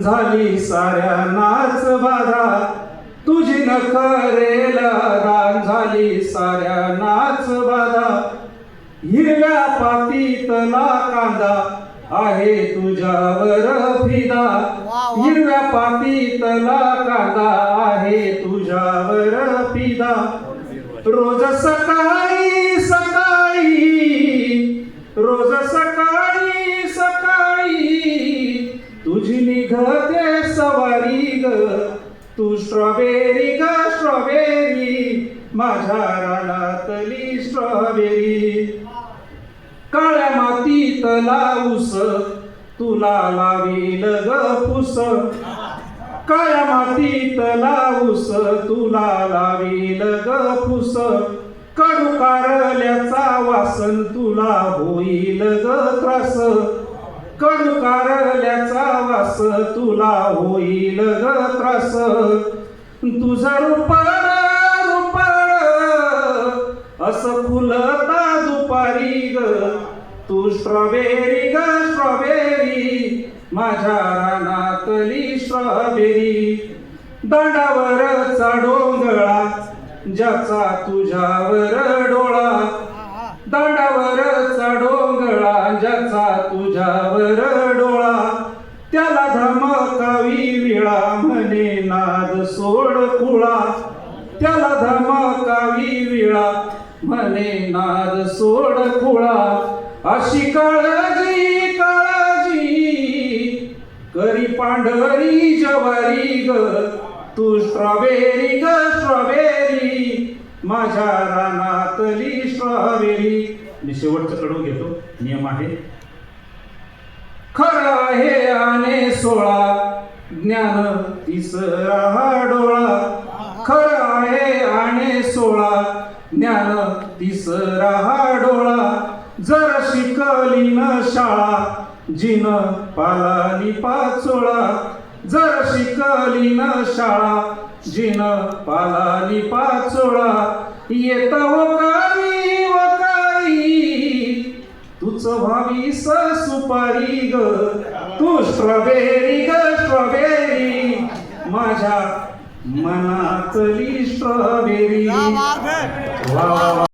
झाली साऱ्या नाच बाधा. तुझी नखरेल रान झाली साऱ्या नाच बाधा. हिरव्या पातीतला कांदा आहे तुझ्यावर फिदा. हिरव्या पातीतला कांदा आहे तुझ्यावर फिदा. रोज सकाळी सकाळी रोज तुझी सवारी ग. तू स्ट्रॉबेरी ग स्ट्रॉबेरी माझ्या रानातली स्ट्रॉबेरी काळ्या मातीत लावूस तुला लावील ग फुस. काळ्या मातीत लावूस तुला लावील ग फुस. कडू कारल्याचा वासन तुला होईल ग त्रास. कडू कारल्या तुला होईल ग त्रास. तुझा रुपड रुपड असं फुलता दुपारी ग. तू स्ट्रॉबेरी ग स्ट्रॉबेरी माझ्या रानातली स्ट्रॉबेरी. दांडावरचा डोंगळा ज्याचा तुझ्यावर डोळा. दंडावर डोंगळा ज्याचा तुझ्यावर त्याला धमकावी विळा म्हणे नाद सोड कुळा. त्याला धमकावी विळा म्हणे नाद सोड कुळा. अशी काळजी काळजी करी पांढरी जवारी ग. तू स्ट्रॉबेरी ग स्ट्रॉबेरी. माझ्या रानातली स्ट्रॉबेरी. मी शेवटचं कडू घेतो. नियम आहे. खरं आहे आने सोळा ज्ञान तिसरा डोळा. खर आहे आणे सोळा ज्ञान तिसरा डोळा. जर शिकली न शाळा जिन पालानी पाचोळा. जर शिकली न शाळा जिन पालानी पाचोळा. येत हो वकारी वकारी भावी भावीस सुपारी ग. तू स्ट्रॉबेरी ग स्ट्रॉबेरी माझ्या मनातली स्ट्रॉबेरी. वा.